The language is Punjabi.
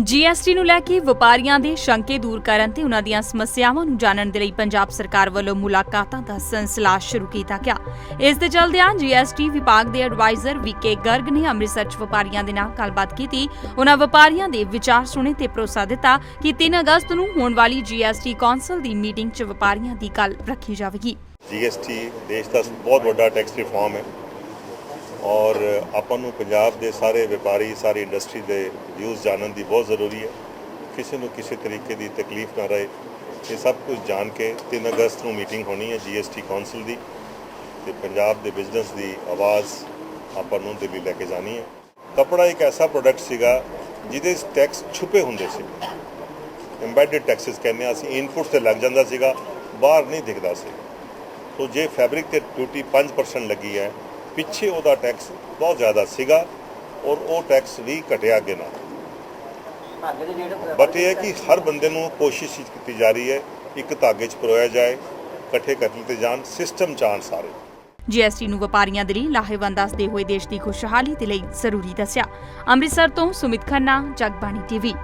ਜੀਐਸਟੀ ਨੂੰ ਲੈ ਕੇ ਵਪਾਰੀਆਂ ਦੇ ਸ਼ੰਕੇ ਦੂਰ ਕਰਨ ਤੇ ਉਹਨਾਂ ਦੀਆਂ ਸਮੱਸਿਆਵਾਂ ਨੂੰ ਜਾਣਨ ਦੇ ਲਈ ਪੰਜਾਬ ਸਰਕਾਰ ਵੱਲੋਂ ਮੁਲਾਕਾਤਾਂ ਦਾ ਸਿਲਸਿਲਾ ਸ਼ੁਰੂ ਕੀਤਾ ਗਿਆ। ਇਸ ਦੇ ਚਲਦਿਆਂ ਜੀਐਸਟੀ ਵਿਭਾਗ ਦੇ ਐਡਵਾਈਜ਼ਰ ਵੀਕੇ ਗਰਗ ਨੇ ਅੰਮ੍ਰਿਤਸਰ 'ਚ ਵਪਾਰੀਆਂ ਦੇ ਨਾਲ ਗੱਲਬਾਤ ਕੀਤੀ। ਉਹਨਾਂ ਵਪਾਰੀਆਂ ਦੇ ਵਿਚਾਰ ਸੁਣੇ ਤੇ ਭਰੋਸਾ ਦਿੱਤਾ ਕਿ 3 ਅਗਸਤ ਨੂੰ ਹੋਣ ਵਾਲੀ ਜੀਐਸਟੀ ਕੌਂਸਲ ਦੀ ਮੀਟਿੰਗ 'ਚ ਵਪਾਰੀਆਂ ਦੀ ਗੱਲ ਰੱਖੀ ਜਾਵੇਗੀ। ਜੀਐਸਟੀ ਦੇਸ਼ ਦਾ ਬਹੁਤ ਵੱਡਾ ਟੈਕਸ ਰਿਫਾਰਮ ਹੈ। ਔਰ ਆਪਾਂ ਨੂੰ ਪੰਜਾਬ ਦੇ ਸਾਰੇ ਵਪਾਰੀ, ਸਾਰੀ ਇੰਡਸਟਰੀ ਦੇ ਵਿਊਜ਼ ਜਾਣਨ ਦੀ ਬਹੁਤ ਜ਼ਰੂਰੀ ਹੈ। ਕਿਸੇ ਨੂੰ ਕਿਸੇ ਤਰੀਕੇ ਦੀ ਤਕਲੀਫ ਨਾ ਰਹੇ। ਇਹ ਸਭ ਕੁਝ ਜਾਣ ਕੇ 3 ਅਗਸਤ ਨੂੰ ਮੀਟਿੰਗ ਹੋਣੀ ਹੈ ਜੀਐਸਟੀ ਕਾਉਂਸਲ ਦੀ ਤੇ ਪੰਜਾਬ ਦੇ ਬਿਜ਼ਨਸ ਦੀ ਆਵਾਜ਼ ਆਪਾਂ ਨੂੰ ਦਿੱਲੀ ਲੈ ਕੇ ਜਾਣੀ ਹੈ। ਕਪੜਾ ਇੱਕ ਐਸਾ ਪ੍ਰੋਡਕਟ ਸੀਗਾ ਜਿਹਦੇ ਟੈਕਸ ਛੁਪੇ ਹੁੰਦੇ ਸੀ। ਐਮਬੈਡਡ ਟੈਕਸਸ ਕਹਿੰਦੇ ਹਾਂ ਅਸੀਂ ਇਨਪੁਟ ਤੇ ਲੱਗ ਜਾਂਦਾ ਸੀਗਾ, ਬਾਹਰ ਨਹੀਂ ਦਿਖਦਾ ਸੀ। ਸੋ ਜੇ ਫੈਬਰਿਕ ਤੇ ਡਿਊਟੀ 5% ਲੱਗੀ ਹੈ ਪਿੱਛੇ ਉਹਦਾ ਟੈਕਸ ਬਹੁਤ ਜ਼ਿਆਦਾ ਸੀਗਾ ਔਰ ਉਹ ਟੈਕਸ ਵੀ ਘਟਿਆ ਅੱਗੇ ਨਾਲ। ਬਟ ਇਹ ਹੈ ਕਿ ਹਰ ਬੰਦੇ ਨੂੰ ਕੋਸ਼ਿਸ਼ ਕੀਤੀ ਜਾ ਰਹੀ ਹੈ ਇੱਕ ਧਾਗੇ 'ਚ ਪਰੋਇਆ ਜਾਏ, ਇਕੱਠੇ ਕਰ ਲਿੱਤੇ ਜਾਣ ਸਿਸਟਮ ਚਾਣ ਸਾਰੇ। ਜੀਐਸਟੀ ਨੂੰ ਵਪਾਰੀਆਂ ਦੇ ਲਈ ਲਾਹੇਵੰਦ ਦੱਸਦੇ ਹੋਏ ਦੇਸ਼ ਦੀ ਖੁਸ਼ਹਾਲੀ ਦੇ ਲਈ ਜ਼ਰੂਰੀ ਦੱਸਿਆ। ਅੰਮ੍ਰਿਤਸਰ ਤੋਂ ਸੁਮਿਤ ਖੰਨਾ, ਜਗਬਾਣੀ ਟੀਵੀ।